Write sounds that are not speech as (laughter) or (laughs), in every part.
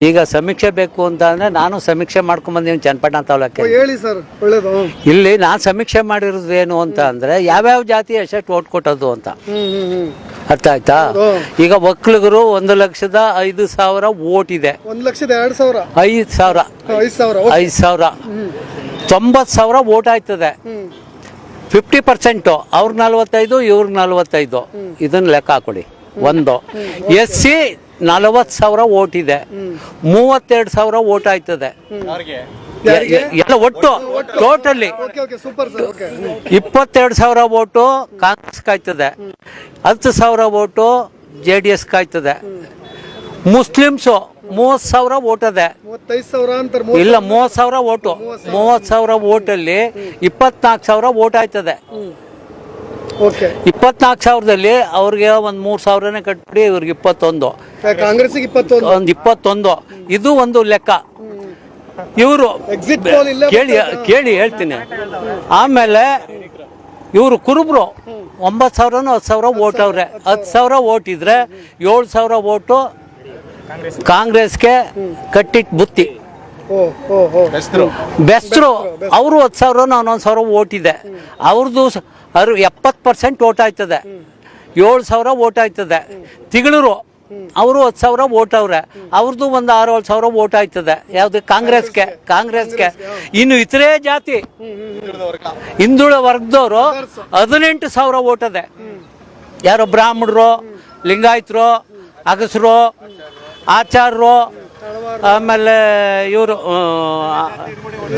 ಈಗ ಸಮೀಕ್ಷೆ ಬೇಕು ಅಂತ ಅಂದ್ರೆ ನಾನು ಸಮೀಕ್ಷೆ ಮಾಡ್ಕೊಂಡ್ ಬಂದೀನಿ ಚನ್ನಪಟ್ಟಣ ತಾಲೂಕೆ ಓ, ಹೇಳಿ ಸರ್ ಒಳ್ಳೇದು ಇಲ್ಲಿ ನಾನು ಸಮೀಕ್ಷೆ ಮಾಡಿರೋದು ಏನು ಅಂತ ಅಂದ್ರೆ ಯಾವ್ಯಾವ ಜಾತಿ ಎಷ್ಟೆಷ್ಟು ಓಟ್ ಕೊಟ್ಟದ್ದು ಅಂತ. ಅರ್ಥ ಆಯ್ತಾ? ಈಗ ಒಕ್ಕಲಿಗರು ಒಂದು ಲಕ್ಷದ ಐದು ಸಾವಿರ ಓಟ್ ಇದೆ. ಒಂದ್ ಲಕ್ಷದ ಎರಡ್ ಸಾವಿರ? ಐದು ಸಾವಿರ. ಐದ್ ಸಾವಿರ. ಐದು ಸಾವಿರ. ತೊಂಬತ್ತು ಸಾವಿರ ಓಟ್ ಆಯ್ತದೆ. ಫಿಫ್ಟಿ ಪರ್ಸೆಂಟು ಅವ್ರ ನಲ್ವತ್ತೈದು ಇವ್ರ ನಲ್ವತ್ತೈದು. ಇದನ್ನ ಲೆಕ್ಕ ಹಾಕೊಡಿ. ಒಂದು. ಎಸ್ ಸಿ ನಲವತ್ತು ಸಾವಿರ ಓಟ್ ಇದೆ. ಮೂವತ್ತೆರಡು ಸಾವಿರ ಓಟ್ ಆಯ್ತದೆ. ಎಲ್ಲ ಒಟ್ಟು totally. Okay okay super sir okay. Hmm. ಇಪ್ಪತ್ತೆರಡು ಸಾವಿರ ಓಟು ಕಾಂಗ್ರೆಸ್ ಕಾಯ್ತದೆ. ಹತ್ತು ಸಾವಿರ ಓಟು ಜೆ ಡಿ ಎಸ್ ಕಾಯ್ತದೆ. ಮುಸ್ಲಿಮ್ಸು ಮೂವತ್ತು ಸಾವಿರ ಓಟ್ ಅದೆ ಸಾವಿರ ಅಂತಾರೆ ಇಲ್ಲ ಮೂವತ್ತು ಸಾವಿರ ಓಟು ಮೂವತ್ತು ಸಾವಿರ. ಓಟಲ್ಲಿ ಇಪ್ಪತ್ನಾಲ್ಕು ಸಾವಿರ ಓಟ್ ಆಯ್ತದೆ. ಇಪ್ಪತ್ನಾಲ್ಕು ಸಾವಿರದಲ್ಲಿ ಅವ್ರಿಗೆ ಒಂದು ಮೂರು ಸಾವಿರನೇ ಕಟ್ಬಿಡಿ ಇವ್ರಿಗೆ ಇಪ್ಪತ್ತೊಂದು. ಕಾಂಗ್ರೆಸ್ಗೆ ಇಪ್ಪತ್ತೊಂದು? ಒಂದು ಇಪ್ಪತ್ತೊಂದು. ಇದು ಒಂದು ಲೆಕ್ಕ. ಇವರು ಎಕ್ಸಿಟ್ ಪೋಲ್ ಇಲ್ಲ ಕೇಳಿ ಕೇಳಿ ಹೇಳ್ತೀನಿ. ಆಮೇಲೆ ಇವರು ಕುರುಬ್ರು. ಒಂಬತ್ತು ಸಾವಿರನೂ ಹತ್ತು ಸಾವಿರ ಓಟ್ ಅವ್ರೆ. ಹತ್ತು ಸಾವಿರ. ಓಟ್ ಇದ್ರೆ ಏಳು ಸಾವಿರ ಓಟು ಕಾಂಗ್ರೆಸ್ಗೆ ಕಟ್ಟಿಟ್ ಬುತ್ತಿ. ಓ ಓ ಓ. ಬೆಸ್ಟ್ರು. ಅವರು ಹತ್ತು ಸಾವಿರ ಹನ್ನೊಂದು ಸಾವಿರ ಓಟ್ ಇದೆ. ಅವ್ರದ್ದು ಅರು ಎಪ್ಪತ್ತು ಪರ್ಸೆಂಟ್ ಓಟ್ ಆಯ್ತದೆ. ಏಳು ಸಾವಿರ ಓಟ್ ಆಯ್ತದೆ. ತಿಗಳೂರು, ಅವರು ಹತ್ತು ಸಾವಿರ ಓಟ್ ಅವ್ರೆ. ಅವ್ರದ್ದು ಒಂದು ಆರು ಏಳು ಸಾವಿರ ಓಟ್ ಆಯ್ತದೆ. ಯಾವ್ದು? ಕಾಂಗ್ರೆಸ್ಗೆ. ಕಾಂಗ್ರೆಸ್ಗೆ. ಇನ್ನು ಇತರೆ ಜಾತಿ, ಹಿಂದುಳ ವರ್ಗದವರು ಹದಿನೆಂಟು ಸಾವಿರ ಓಟ್ ಅದೆ. ಯಾರೋ ಬ್ರಾಹ್ಮಣರು, ಲಿಂಗಾಯತರು, ಅಗಸರು ಆಚಾರರು ಆಮೇಲೆ ಇವರು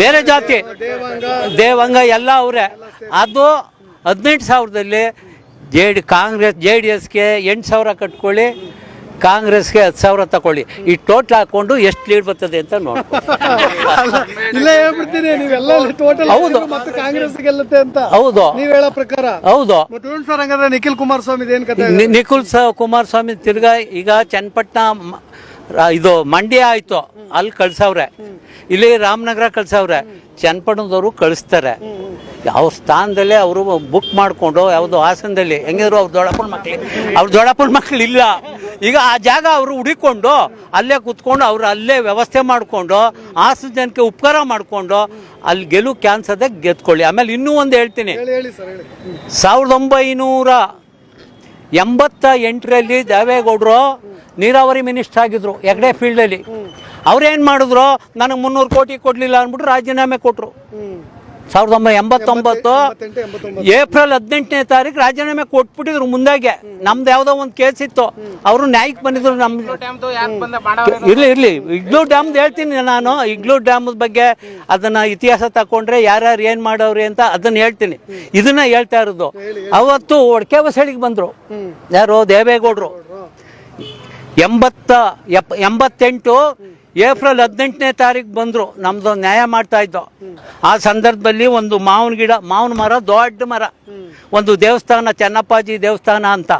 ಬೇರೆ ಜಾತಿ. ದೇವಂಗ, ಎಲ್ಲ ಅವರೇ. ಅದು ಹದಿನೆಂಟು ಸಾವಿರದಲ್ಲಿ J D Congress J D ಎಸ್ಗೆ ಎಂಟು ಸಾವಿರ ಕಟ್ಕೊಳ್ಳಿ ಕಾಂಗ್ರೆಸ್ಗೆ ಹತ್ತು ಸಾವಿರ ತಗೊಳ್ಳಿ ಈ ಟೋಟಲ್ ಹಾಕೊಂಡು ಎಷ್ಟು ಲೀಡ್ ಬರ್ತದೆ ಅಂತ ನೋಡಿ ಇಲ್ಲ ಹೇಳ್ಬಿಡ್ತೀನಿ ನೀವೆಲ್ಲ ಟೋಟಲ್ ಹೌದು. ಮತ್ತೆ ಕಾಂಗ್ರೆಸ್ ಗೆಲ್ಲುತ್ತೆ ಅಂತ. ಹೌದು. ನೀವ್ ಹೇಳೋ ಪ್ರಕಾರ. ಹೌದು. ಸರ್ ಹಂಗಾದ್ರೆ ನಿಖಿಲ್ ಕುಮಾರಸ್ವಾಮಿ ಸ್ವಾಮಿ ಕತೆ? ನಿ- ನಿಖಿಲ್ ಸ ಕುಮಾರಸ್ವಾಮಿ ತಿರ್ಗಾ ಈಗ ಚನ್ನಪಟ್ಟಣ ಇದು ಮಂಡ್ಯ ಆಯ್ತು. ಅಲ್ಲಿ ಕಳ್ಸವ್ರೆ. ಇಲ್ಲಿ ರಾಮನಗರ ಕಳ್ಸವ್ರೆ. ಚನ್ನಪಟ್ಟಣದವರು ಕಳಿಸ್ತಾರೆ. ಯಾವ ಸ್ಥಾನದಲ್ಲೇ ಅವರು ಬುಕ್ ಮಾಡಿಕೊಂಡು ಯಾವುದು ಹಾಸನದಲ್ಲಿ ಹೆಂಗಿದ್ರು ಅವ್ರ ದೊಡ್ಡಪ್ಪನ ಮಕ್ಳು. ಅವ್ರ ದೊಡ್ಡಪ್ಪನ ಮಕ್ಳು ಇಲ್ಲ. ಈಗ ಆ ಜಾಗ ಅವರು ಹುಡಿಕೊಂಡು ಅಲ್ಲೇ ಕುತ್ಕೊಂಡು ಅವ್ರು ಅಲ್ಲೇ ವ್ಯವಸ್ಥೆ ಮಾಡಿಕೊಂಡು ಹಾಸನ ಜನಕ್ಕೆ ಉಪಕಾರ ಮಾಡಿಕೊಂಡು ಅಲ್ಲಿ ಗೆಲುವು ಕ್ಯಾನ್ಸರ್ದಾಗ ಗೆದ್ಕೊಳ್ಳಿ. ಆಮೇಲೆ ಇನ್ನೂ ಒಂದು ಹೇಳ್ತೀನಿ. ಸಾವಿರದ ಒಂಬೈನೂರ ಎಂಬತ್ತ ಎಂಟರಲ್ಲಿ ದೇವೇಗೌಡರು ನೀರಾವರಿ ಮಿನಿಸ್ಟರ್ ಆಗಿದ್ರು ಹೆಗ್ಡೆ ಫೀಲ್ಡಲ್ಲಿ. ಅವ್ರೇನು ಮಾಡಿದ್ರು? ನನಗೆ ಮುನ್ನೂರು ಕೋಟಿ ಕೊಡಲಿಲ್ಲ ಅಂದ್ಬಿಟ್ಟು ರಾಜೀನಾಮೆ ಕೊಟ್ಟರು ಸಾವಿರದ ಒಂಬೈನೂರ ಎಂಬತ್ತೊಂಬತ್ತು ಏಪ್ರಿಲ್ ಹದಿನೆಂಟನೇ ತಾರೀಕು ರಾಜೀನಾಮೆ ಕೊಟ್ಬಿಟ್ಟಿದ್ರು ಮುಂದಾಗೆ. ನಮ್ದು ಯಾವುದೋ ಒಂದು ಕೇಸ್ ಇತ್ತು. ಅವರು ನ್ಯಾಯಕ್ಕೆ ಬಂದಿದ್ರು ನಮ್ಮ ಇರ್ಲಿ ಇರ್ಲಿ. ಇಗ್ಲೂ ಡ್ಯಾಮ್ ಹೇಳ್ತೀನಿ ನಾನು. ಇಗ್ಲೂ ಡ್ಯಾಮ್ ಬಗ್ಗೆ ಅದನ್ನ ಇತಿಹಾಸ ತಕೊಂಡ್ರೆ ಯಾರ್ಯಾರು ಏನ್ ಮಾಡೋರಿ ಅಂತ ಅದನ್ನ ಹೇಳ್ತೀನಿ. ಇದನ್ನ ಹೇಳ್ತಾ ಇರೋದು. ಅವತ್ತು ಒಡಕೆ ಬಸಳಿಗೆ ಬಂದ್ರು. ಯಾರು ದೇವೇಗೌಡರು. ಎಂಬತ್ತ ಎಪ್ ಎಂಬತ್ತೆಂಟು ಏಪ್ರಿಲ್ ಹದಿನೆಂಟನೇ ತಾರೀಕು ಬಂದರು. ನಮ್ಮದು ನ್ಯಾಯ ಮಾಡ್ತಾ ಇದ್ದೋ. ಆ ಸಂದರ್ಭದಲ್ಲಿ ಒಂದು ಮಾವಿನ ಗಿಡ, ಮಾವಿನ ಮರ, ದೊಡ್ಡ ಮರ. ಒಂದು ದೇವಸ್ಥಾನ, ಚೆನ್ನಪ್ಪಾಜಿ ದೇವಸ್ಥಾನ ಅಂತ.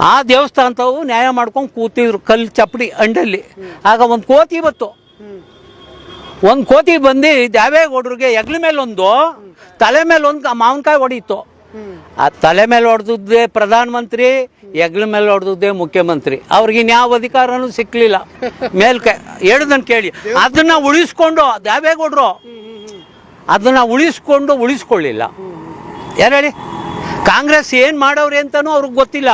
ಆ ದೇವಸ್ಥಾನದವು ನ್ಯಾಯ ಮಾಡ್ಕೊಂಡು ಕೂತಿದ್ರು, ಕಲ್ಲು ಚಪ್ಪಡಿ ಅಂಡಲ್ಲಿ. ಆಗ ಒಂದು ಕೋತಿ ಬತ್ತು ಒಂದು ಕೋತಿ ಬಂದು ದೇವೇಗೌಡರಿಗೆ ಹೆಗ್ಲ ಮೇಲೊಂದು, ತಲೆ ಮೇಲೆ ಒಂದು ಮಾವಿನಕಾಯಿ ಹೊಡೀತು ಆ ತಲೆ ಮೇಲೆ ಹೊಡೆದದ್ದೇ ಪ್ರಧಾನಮಂತ್ರಿ, ಹೆಗ್ಲ ಮೇಲೆ ಹೊಡೆದದ್ದೇ ಮುಖ್ಯಮಂತ್ರಿ. ಅವ್ರಿಗೆ ಇನ್ಯಾವ ಅಧಿಕಾರನೂ ಸಿಕ್ಕಲಿಲ್ಲ ಮೇಲ್ ಹೇಳ್ದನ್ ಕೇಳಿ. ಅದನ್ನ ಉಳಿಸ್ಕೊಂಡು, ದೇವೇಗೌಡರು ಅದನ್ನ ಉಳಿಸ್ಕೊಂಡು ಉಳಿಸ್ಕೊಳ್ಳಿಲ್ಲ. ಯಾರು ಹೇಳಿ? ಕಾಂಗ್ರೆಸ್ ಏನು ಮಾಡೋರು ಅಂತಾನೂ ಅವ್ರಿಗೆ ಗೊತ್ತಿಲ್ಲ.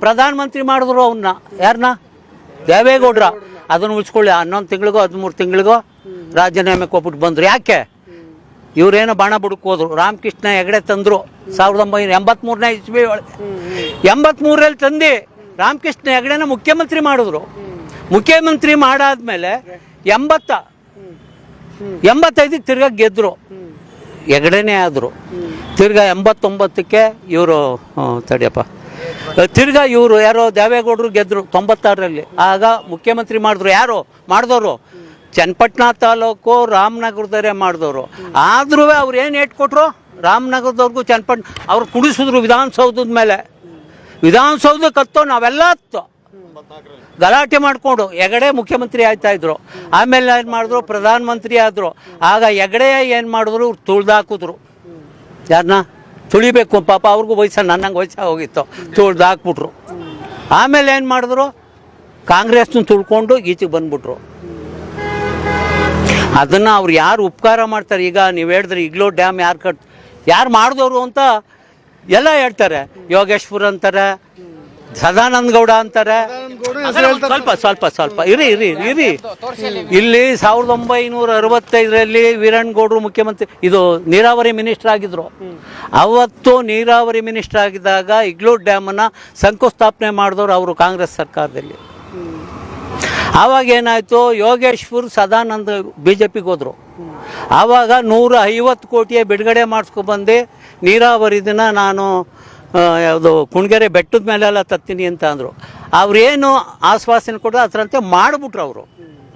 ಪ್ರಧಾನಮಂತ್ರಿ ಮಾಡಿದ್ರು ಅವನ್ನ ಯಾರನ್ನ ದೇವೇಗೌಡ್ರ. ಅದನ್ನ ಉಳಿಸ್ಕೊಳ್ಳಿ. ಹನ್ನೊಂದು ತಿಂಗಳಿಗೋ, ಹದಿಮೂರು ತಿಂಗಳಿಗೋ ರಾಜೀನಾಮೆ ಕೊಟ್ಬಿಟ್ಟು ಬಂದ್ರು. ಯಾಕೆ? ಇವ್ರೇನೋ ಬಾಣ ಬುಡುಕೋದ್ರು. ರಾಮಕೃಷ್ಣ ಹೆಗಡೆ ತಂದ್ರು ಸಾವಿರದ ಒಂಬೈನೂರ ಎಂಬತ್ಮೂರನೇ ಇಸ್ವಿ ಒಳಗೆ ಎಂಬತ್ಮೂರಲ್ಲಿ ತಂದು ರಾಮಕೃಷ್ಣ ಹೆಗಡೆನ ಮುಖ್ಯಮಂತ್ರಿ ಮಾಡಿದ್ರು. ಮುಖ್ಯಮಂತ್ರಿ ಮಾಡಾದ್ಮೇಲೆ ಎಂಬತ್ತ, ಎಂಬತ್ತೈದಕ್ಕೆ ತಿರ್ಗ ಗೆದ್ರು. ಹೆಗಡೆನೇ ಆದರು. ತಿರ್ಗ ಎಂಬತ್ತೊಂಬತ್ತಕ್ಕೆ ಇವರು ತಡಿಯಪ್ಪ. ತಿರ್ಗಾ ಇವರು ಯಾರೋ ದೇವೇಗೌಡರು ಗೆದ್ರು ತೊಂಬತ್ತಾರರಲ್ಲಿ. ಆಗ ಮುಖ್ಯಮಂತ್ರಿ ಮಾಡಿದ್ರು. ಯಾರು? ಮಾಡಿದವರು ಚನ್ನಪಟ್ಟಣ ತಾಲೂಕು ರಾಮನಗರದವರೇ ಮಾಡಿದವರು. ಆದ್ರೂ ಅವ್ರು ಏನು ಏಟ್ ಕೊಟ್ರು? ರಾಮನಗರದವ್ರಿಗೂ ಚನ್ನಪಟ್ಟಣ, ಅವ್ರು ಕುಡಿಸಿದ್ರು ವಿಧಾನಸೌಧದ ಮೇಲೆ. ವಿಧಾನಸೌಧಕ್ಕೆ ಹತ್ತೋ ನಾವೆಲ್ಲ ಹತ್ತು. ಗಲಾಟೆ ಮಾಡಿಕೊಂಡು ಹೆಗಡೆ ಮುಖ್ಯಮಂತ್ರಿ ಆಯ್ತಾ ಇದ್ರು. ಆಮೇಲೆ ಏನು ಮಾಡಿದ್ರು? ಪ್ರಧಾನಮಂತ್ರಿ ಆದರು. ಆಗ ಹೆಗಡೆ ಏನು ಮಾಡಿದ್ರು? ತುಳ್ದಾಕಿದ್ರು ಯಾರನ್ನ ತುಳಿಬೇಕು ಪಾಪ, ಅವ್ರಿಗೂ ವಯಸ್ಸ, ನನ್ನಂಗೆ ವಯಸ್ಸ ಹೋಗಿತ್ತು ತುಳ್ದು ಹಾಕ್ಬಿಟ್ರು. ಆಮೇಲೆ ಏನು ಮಾಡಿದ್ರು? ಕಾಂಗ್ರೆಸ್ನ ತುಳ್ಕೊಂಡು ಈಚೆಗೆ ಬಂದ್ಬಿಟ್ರು. ಅದನ್ನು ಅವ್ರು ಯಾರು ಉಪಕಾರ ಮಾಡ್ತಾರೆ? ಈಗ ನೀವು ಹೇಳಿದ್ರೆ ಇಗ್ಲೋ ಡ್ಯಾಮ್ ಯಾರು ಕಟ್ ಯಾರು ಮಾಡಿದವರು ಅಂತ ಎಲ್ಲ ಹೇಳ್ತಾರೆ. ಯೋಗೇಶ್ವರ್ ಅಂತಾರೆ ಸದಾನಂದ ಗೌಡ ಅಂತಾರೆ. ಸ್ವಲ್ಪ ಸ್ವಲ್ಪ ಸ್ವಲ್ಪ. ಇರಿ ಇರಿ ಇರಿ. ಇಲ್ಲಿ ಸಾವಿರದ ಒಂಬೈನೂರ ಅರವತ್ತೈದರಲ್ಲಿ ವೀರಣ್ಣಗೌಡರು ಮುಖ್ಯಮಂತ್ರಿ ಇದು ನೀರಾವರಿ ಮಿನಿಸ್ಟರ್ ಆಗಿದ್ರು. ಅವತ್ತು ನೀರಾವರಿ ಮಿನಿಸ್ಟರ್ ಆಗಿದ್ದಾಗ ಡ್ಯಾಮ್ ಡ್ಯಾಮನ್ನು ಶಂಕುಸ್ಥಾಪನೆ ಮಾಡಿದವರು ಅವರು ಕಾಂಗ್ರೆಸ್ ಸರ್ಕಾರದಲ್ಲಿ. ಆವಾಗ ಏನಾಯಿತು? ಯೋಗೇಶ್ವರ್ ಸದಾನಂದ ಬಿ ಜೆ ಪಿಗೆ ಹೋದರು. ಆವಾಗ ನೂರ ಐವತ್ತು ಕೋಟಿಯ ಬಿಡುಗಡೆ ಮಾಡಿಸ್ಕೊಬಂದು ನೀರಾವರಿದನ್ನ ನಾನು ಆ, ಯಾವುದು ಕುಣಗೆರೆ ಬೆಟ್ಟದ ಮೇಲೆಲ್ಲ ತತ್ತೀನಿ ಅಂತ ಅಂದರು. ಅವ್ರೇನು ಆಶ್ವಾಸನೆ ಕೊಟ್ಟರು ಅದರಂತೆ ಮಾಡಿಬಿಟ್ರು ಅವರು.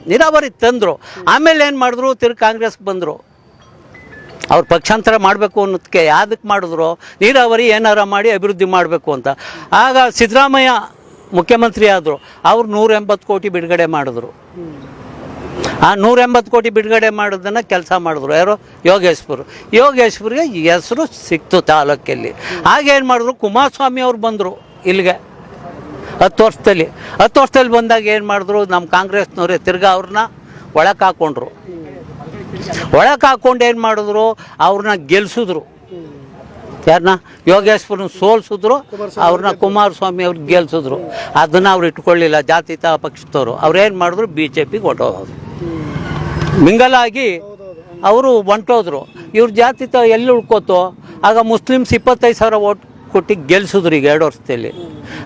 ನೀರಾವರಿ ತಂದರು. ಆಮೇಲೆ ಏನು ಮಾಡಿದ್ರು? ತಿರ್ಗಿ ಕಾಂಗ್ರೆಸ್ಗೆ ಬಂದರು. ಅವ್ರು ಪಕ್ಷಾಂತರ ಮಾಡಬೇಕು ಅನ್ನೋದಕ್ಕೆ ಯಾವ್ದಕ್ಕೆ ಮಾಡಿದ್ರು? ನೀರಾವರಿ ಏನಾರ ಮಾಡಿ ಅಭಿವೃದ್ಧಿ ಮಾಡಬೇಕು ಅಂತ. ಆಗ ಸಿದ್ದರಾಮಯ್ಯ ಮುಖ್ಯಮಂತ್ರಿ ಆದರು, ಅವ್ರು ನೂರ ಎಂಬತ್ತು ಕೋಟಿ ಬಿಡುಗಡೆ ಮಾಡಿದ್ರು. ಆ ನೂರ ಎಂಬತ್ತು ಕೋಟಿ ಬಿಡುಗಡೆ ಮಾಡೋದನ್ನು ಕೆಲಸ ಮಾಡಿದ್ರು. ಯಾರು? ಯೋಗೇಶ್ಪುರ್. ಯೋಗೇಶ್ಪುರ್ಗೆ ಹೆಸರು ಸಿಕ್ತು ತಾಲೂಕಲ್ಲಿ. ಹಾಗೇನು ಮಾಡಿದ್ರು? ಕುಮಾರಸ್ವಾಮಿ ಅವ್ರು ಬಂದರು ಇಲ್ಲಿಗೆ. ಹತ್ತು ವರ್ಷದಲ್ಲಿ. ಹತ್ತು ವರ್ಷದಲ್ಲಿ ಬಂದಾಗ ಏನು ಮಾಡಿದ್ರು? ನಮ್ಮ ಕಾಂಗ್ರೆಸ್ನವರೇ ತಿರ್ಗಾ ಅವ್ರನ್ನ ಒಳಕ್ಕೆ ಹಾಕ್ಕೊಂಡು ಏನು ಮಾಡಿದ್ರು? ಅವ್ರನ್ನ ಗೆಲ್ಸಿದ್ರು. ಯಾರನ್ನ ಯೋಗೇಶ್ವರನ ಸೋಲ್ಸಿದ್ರು ಅವ್ರನ್ನ ಕುಮಾರಸ್ವಾಮಿ ಅವ್ರಿಗೆ ಗೆಲ್ಸಿದ್ರು. ಅದನ್ನು ಅವ್ರು ಇಟ್ಕೊಳ್ಳಿಲ್ಲ. ಜಾತೀತ ಪಕ್ಷದವರು. ಅವ್ರೇನು ಮಾಡಿದ್ರು? ಬಿ ಜೆ ಪಿಗೆ ಹೊಟ್ಟೋದ್ರು ಮಿಂಗಲಾಗಿ ಅವರು ಹೊಂಟೋದ್ರು ಇವ್ರ ಜಾತೀತ ಎಲ್ಲಿ ಉಳ್ಕೋತೋ ಆಗ ಮುಸ್ಲಿಮ್ಸ್ ಇಪ್ಪತ್ತೈದು ಸಾವಿರ ಓಟ್ ಕೊಟ್ಟು ಗೆಲ್ಸಿದ್ರು ಈಗ ಎರಡು ವರ್ಷದಲ್ಲಿ.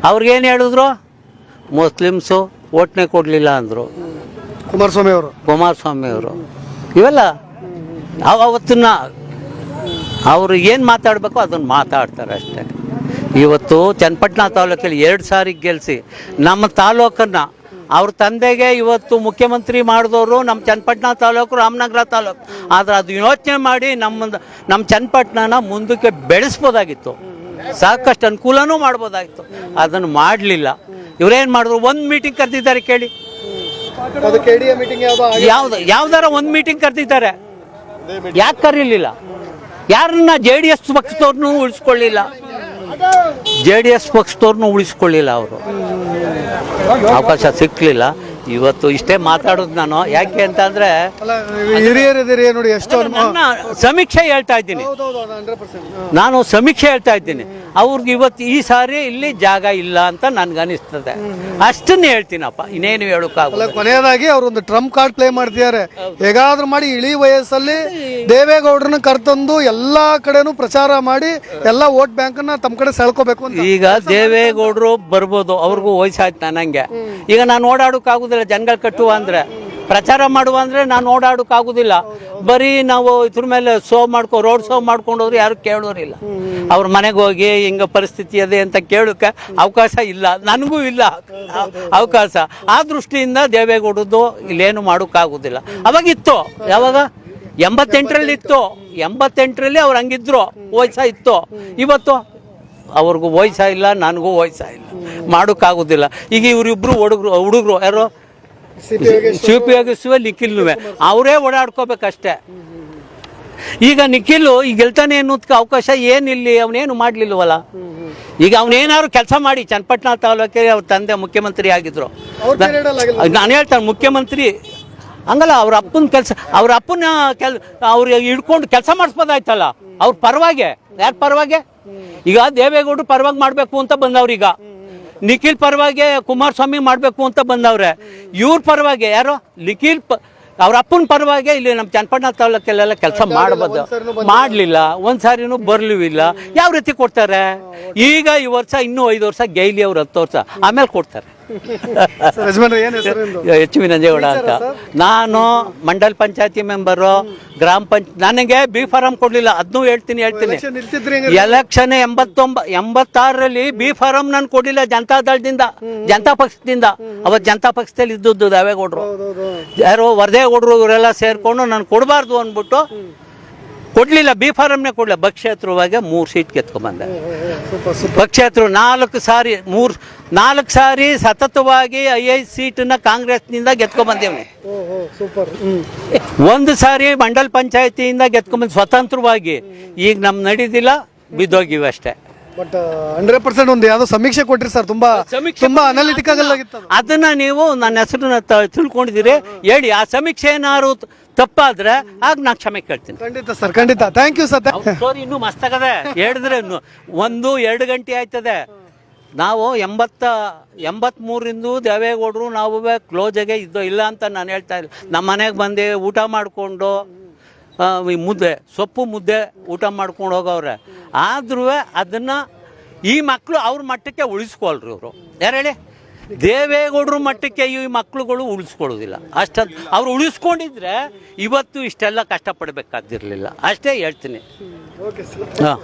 ಅವ್ರಿಗೇನು ಹೇಳಿದ್ರು? ಮುಸ್ಲಿಮ್ಸು ಓಟ್ನೇ ಕೊಡಲಿಲ್ಲ ಅಂದರು. ಕುಮಾರಸ್ವಾಮಿ ಅವರು. ಕುಮಾರಸ್ವಾಮಿ ಅವರು. ಇವೆಲ್ಲ ಅವ- ಅವತ್ತನ್ನ ಅವರು ಏನು ಮಾತಾಡಬೇಕು ಅದನ್ನು ಮಾತಾಡ್ತಾರೆ ಅಷ್ಟೇ. ಇವತ್ತು ಚನ್ನಪಟ್ಟಣ ತಾಲೂಕಲ್ಲಿ ಎರಡು ಸಾರಿ ಗೆಲ್ಲಿಸಿ ನಮ್ಮ ತಾಲೂಕನ್ನು ಅವ್ರ ತಂದೆಗೆ ಇವತ್ತು ಮುಖ್ಯಮಂತ್ರಿ ಮಾಡಿದವರು ನಮ್ಮ ಚನ್ನಪಟ್ಟಣ ತಾಲೂಕು ರಾಮನಗರ ತಾಲೂಕು. ಆದರೆ ಅದು ಯೋಚನೆ ಮಾಡಿ ನಮ್ಮ ನಮ್ಮ ಚನ್ನಪಟ್ಟಣನ ಮುಂದಕ್ಕೆ ಬೆಳೆಸ್ಬೋದಾಗಿತ್ತು. ಸಾಕಷ್ಟು ಅನುಕೂಲನೂ ಮಾಡ್ಬೋದಾಗಿತ್ತು. ಅದನ್ನು ಮಾಡಲಿಲ್ಲ. ಇವರೇನು ಮಾಡಿದ್ರು? ಒಂದು ಮೀಟಿಂಗ್ ಕರೆದಿದ್ದಾರೆ ಕೇಳಿ. ಯಾವ್ದು ಯಾವ್ದಾರ ಒಂದು ಮೀಟಿಂಗ್ ಕರೆದಿದ್ದಾರೆ. ಯಾಕೆ ಕರೀಲಿಲ್ಲ? ಯಾರನ್ನ ಜೆ ಡಿ ಎಸ್ ಪಕ್ಷದವ್ರನ್ನೂ ಉಳಿಸ್ಕೊಳ್ಳಿಲ್ಲ. ಜೆ ಡಿ ಎಸ್ ಪಕ್ಷದವ್ರನ್ನೂ ಉಳಿಸ್ಕೊಳ್ಳಿಲ್ಲ ಅವರು. ಅವಕಾಶ ಸಿಕ್ಕಲಿಲ್ಲ ಇವತ್ತು ಇಷ್ಟೇ ಮಾತಾಡೋದು ನಾನು. ಯಾಕೆ ಅಂತಂದ್ರೆ ಅಂದ್ರೆ ಹಿರಿಯರಿದ್ದೀರಿ ನೋಡಿ ಎಷ್ಟು ನನ್ನ ಸಮೀಕ್ಷೆ ಹೇಳ್ತಾ ಇದ್ದೀನಿ. ನಾನು ಸಮೀಕ್ಷೆ ಹೇಳ್ತಾ ಇದ್ದೀನಿ. ಅವ್ರಿಗೆ ಇವತ್ತು ಈ ಸಾರಿ ಇಲ್ಲಿ ಜಾಗ ಇಲ್ಲ ಅಂತ ನನ್ಗನಿಸ್ತದೆ ಅಷ್ಟನ್ನೇ ಹೇಳ್ತೀನಪ್ಪ. ಇನ್ನೇನು ಹೇಳೋಕ್ಕಾಗಲ್ಲ ಕೊನೆಯದಾಗಿ ಅವರು ಒಂದು ಟ್ರಂಪ್ ಕಾರ್ಡ್ ಪ್ಲೇ ಮಾಡ್ತಿದ್ದಾರೆ. ಹೇಗಾದ್ರೂ ಮಾಡಿ ಇಳಿ ವಯಸ್ಸಲ್ಲಿ ದೇವೇಗೌಡರನ್ನ ಕರ್ತಂದು ಎಲ್ಲಾ ಕಡೆನೂ ಪ್ರಚಾರ ಮಾಡಿ ಎಲ್ಲಾ ವೋಟ್ ಬ್ಯಾಂಕ್ನ ತಮ್ಮ ಕಡೆ ಸೆಳ್ಕೋಬೇಕು ಈಗ ದೇವೇಗೌಡರು ಬರ್ಬೋದು. ಅವ್ರಿಗೂ ವಯಸ್ಸಾಯ್ತು ನನಗೆ ಈಗ ನಾನು ಓಡಾಡೋಕ್ಕಾಗೋದಿಲ್ಲ. ಜನಗಳು ಕಟ್ಟುವ ಅಂದ್ರೆ, ಪ್ರಚಾರ ಮಾಡುವ ಅಂದ್ರೆ ನಾನು ಓಡಾಡೋಕ್ಕಾಗೋದಿಲ್ಲ. ಬರೀ ನಾವು ಇದ್ರ ಮೇಲೆ ಶೋ ಮಾಡ್ಕೊ ರೋಡ್ ಶೋ ಮಾಡ್ಕೊಂಡು ಹೋದ್ರೆ ಯಾರು ಕೇಳೋರಿಲ್ಲ. ಅವ್ರ ಮನೆಗೆ ಹೋಗಿ ಹಿಂಗ ಪರಿಸ್ಥಿತಿ ಅದೇ ಅಂತ ಕೇಳೋಕೆ ಅವಕಾಶ ಇಲ್ಲ. ನನಗೂ ಇಲ್ಲ ಅವಕಾಶ. ಆ ದೃಷ್ಟಿಯಿಂದ ದೇವೇಗೌಡದ್ದು ಇಲ್ಲೇನು ಮಾಡೋಕ್ಕಾಗೋದಿಲ್ಲ. ಅವಾಗಿತ್ತು ಯಾವಾಗ? ಎಂಬತ್ತೆಂಟರಲ್ಲಿ ಇತ್ತು. ಎಂಬತ್ತೆಂಟರಲ್ಲಿ ಅವ್ರು ಹಂಗಿದ್ರು. ವಯಸ್ಸ ಇತ್ತು. ಇವತ್ತು? ಅವ್ರಿಗೂ ವಯಸ್ಸ ಇಲ್ಲ, ನನಗೂ ವಯಸ್ಸ ಇಲ್ಲ. ಮಾಡೋಕ್ಕಾಗೋದಿಲ್ಲ. ಈಗ ಇವರಿಬ್ರು ಹುಡುಗರು ಹುಡುಗರು ಯಾರು? ಉಪಯೋಗಿಸುವ ನಿಖಿಲ್ನುವೆ ಅವರೇ ಓಡಾಡ್ಕೋಬೇಕಷ್ಟೇ. ಈಗ ನಿಖಿಲ್ ಈಗ ಗೆಲ್ತಾನೆ ಅನ್ನೋದಕ್ಕೆ ಅವಕಾಶ ಏನಿಲ್ಲಿ ಅವನೇನು ಮಾಡ್ಲಿಲ್ವಲ್ಲ? ಈಗ ಅವನೇನಾದ್ರು ಕೆಲಸ ಮಾಡಿ ಚನ್ನಪಟ್ಟಣ ತಾಲೂಕಿಗೆ ಅವ್ರ ತಂದೆ ಮುಖ್ಯಮಂತ್ರಿ ಆಗಿದ್ರು. ನಾನು ಹೇಳ್ತಾನೆ ಮುಖ್ಯಮಂತ್ರಿ ಹಂಗಲ್ಲ ಅವ್ರ ಅಪ್ಪನ ಕೆಲಸ ಅವ್ರ ಅಪ್ಪನ ಕೆಲ್ ಅವ್ರ ಹಿಡ್ಕೊಂಡು ಕೆಲಸ ಮಾಡಿಸ್ಬೋದಾಯ್ತಲ್ಲ? ಅವ್ರ ಪರವಾಗಿ ಯಾರ ಪರವಾಗಿ? ಈಗ ದೇವೇಗೌಡರು ಪರವಾಗಿ ಮಾಡಬೇಕು ಅಂತ ಬಂದವ್ರೀಗ. ನಿಖಿಲ್ ಪರವಾಗಿ ಕುಮಾರಸ್ವಾಮಿ ಮಾಡಬೇಕು ಅಂತ ಬಂದವ್ರೆ. ಇವ್ರ ಪರವಾಗಿ ಯಾರು ನಿಖಿಲ್ ಪ ಅವ್ರ ಅಪ್ಪನ ಪರವಾಗಿ ಇಲ್ಲಿ ನಮ್ಮ ಚನ್ನಪಟ್ಟಣ ತಾಲೂಕಲ್ಲೆಲ್ಲ ಕೆಲಸ ಮಾಡ್ಬೋದು. ಮಾಡಲಿಲ್ಲ ಮಾಡಲಿಲ್ಲ ಒಂದ್ಸಾರಿನೂ ಬರ್ಲಿಲ್ಲ. ಯಾವ ರೀತಿ ಕೊಡ್ತಾರೆ? ಈಗ ಈ ವರ್ಷ ಇನ್ನೂ ಐದು ವರ್ಷ ಗೈಲಿ ಅವ್ರು ಹತ್ತು ವರ್ಷ ಆಮೇಲೆ ಕೊಡ್ತಾರೆ. ಎಚ್ ವಿ ನಂಜೇಗೌಡ ಅಂತ. ನಾನು ಮಂಡಲ್ ಪಂಚಾಯತಿ ಮೆಂಬರು ಗ್ರಾಮ ಪಂಚ ನನಗೆ ಬಿ ಫಾರಂ ಕೊಡ್ಲಿಲ್ಲ. ಅದನ್ನು ಹೇಳ್ತೀನಿ ಹೇಳ್ತೀನಿ. ಎಲೆಕ್ಷನ್ ಎಂಬತ್ತೊಂಬ ಎಂಬತ್ತಾರರಲ್ಲಿ ಬಿ ಫಾರಂ ನಾನು ಕೊಡ್ಲಿಲ್ಲ ಜನತಾ ದಳದಿಂದ ಜನತಾ ಪಕ್ಷದಿಂದ. ಅವತ್ತು ಜನತಾ ಪಕ್ಷದಲ್ಲಿ ಇದ್ದದ್ದು ದೇವೇಗೌಡರು. ಯಾರು ಯಾರೋ ವರದೇಗೌಡರು ಇವರೆಲ್ಲ ಸೇರ್ಕೊಂಡು ನಾನು ಕೊಡಬಾರ್ದು ಅಂದ್ಬಿಟ್ಟು ಕೊಡ್ಲಿಲ್ಲ ಬಿ ಫಾರಂನೇ ಕೊಡಲಿಲ್ಲ. ಬಕ್ಷೇತ್ರವಾಗಿ ಮೂರು ಸೀಟ್ ಕೆತ್ಕೊಂಡ್ಬಂದೆ ಪಕ್ಷೇತರು ನಾಲ್ಕು ಸಾರಿ ಮೂರು ನಾಲ್ಕು ಸಾರಿ ಸತತವಾಗಿ ಐ ಐ ಸೀಟನ್ನ ಕಾಂಗ್ರೆಸ್ನಿಂದ ಗೆದ್ಕೊಂಬಂದೇವ್ನಿ ಓಹೋ ಸೂಪರ್. ಹ್ಮ್. ಒಂದು ಸಾರಿ ಮಂಡಲ್ ಪಂಚಾಯತಿಯಿಂದ ಗೆದ್ಕೊಂಬಂದು ಸ್ವತಂತ್ರವಾಗಿ. ಈಗ ನಮ್ ನಡೀದಿಲ್ಲ ಬಿದ್ದೋಗಿವೆ ಅಷ್ಟೇ. ಬಟ್ ಹಂಡ್ರೆಡ್ ಪರ್ಸೆಂಟ್ ಒಂದು ಯಾವ್ದೋ ಸಮೀಕ್ಷೆ ಕೊಟ್ರಿ ಸರ್ ತುಂಬಾ ಸಮೀಕ್ಷೆ ತುಂಬಾ ಅನಾಲಿಟಿಕಲ್ ಆಗಿತ್ತು ಅದು. ಅದನ್ನ ನೀವು ನನ್ನ ಹೆಸರನ್ನ ತ- ತಿಳ್ಕೊಂಡಿದ್ದೀರಿ. ಹೇಳಿ ಆ ಸಮೀಕ್ಷೆ ಏನಾದ್ರು ತಪ್ಪಾದ್ರೆ ಆಗ ನಾನು ಕ್ಷಮೆ ಕೇಳ್ತೀನಿ. ಖಂಡಿತ ಸರ್ ಖಂಡಿತ. ಥ್ಯಾಂಕ್ ಯು ಸರ್ ಇನ್ನೂ ಮಸ್ತಾಗದೆ. (laughs) ಹೇಳಿದ್ರೆ ಇನ್ನು ಒಂದು ಎರಡು ಗಂಟೆ ಆಯ್ತದೆ. ನಾವು ಎಂಬತ್ತ ಎಂಬತ್ಮೂರಿಂದ ದೇವೇಗೌಡರು ನಾವು ಕ್ಲೋಜಾಗೆ ಇದ್ದೋ ಇಲ್ಲ ಅಂತ ನಾನು ಹೇಳ್ತಾ ಇಲ್ಲ. ನಮ್ಮ ಮನೆಗೆ ಬಂದು ಊಟ ಮಾಡಿಕೊಂಡು ಮುದ್ದೆ ಸೊಪ್ಪು ಮುದ್ದೆ ಊಟ ಮಾಡ್ಕೊಂಡು ಹೋಗೋವ್ರೆ. ಆದ್ರೂ ಅದನ್ನು ಈ ಮಕ್ಕಳು ಅವ್ರ ಮಟ್ಟಕ್ಕೆ ಉಳಿಸ್ಕೊಳ್ರಿ ಇವರು. ಯಾರು ಹೇಳಿ? ದೇವೇಗೌಡರು ಮಟ್ಟಕ್ಕೆ ಈ ಮಕ್ಕಳುಗಳು ಉಳಿಸ್ಕೊಳ್ಳೋದಿಲ್ಲ. ಅಷ್ಟು ಅವ್ರು ಉಳಿಸ್ಕೊಂಡಿದ್ರೆ ಇವತ್ತು ಇಷ್ಟೆಲ್ಲ ಕಷ್ಟಪಡಬೇಕಾದಿರಲಿಲ್ಲ ಅಷ್ಟೇ ಹೇಳ್ತೀನಿ. ಹಾಂ.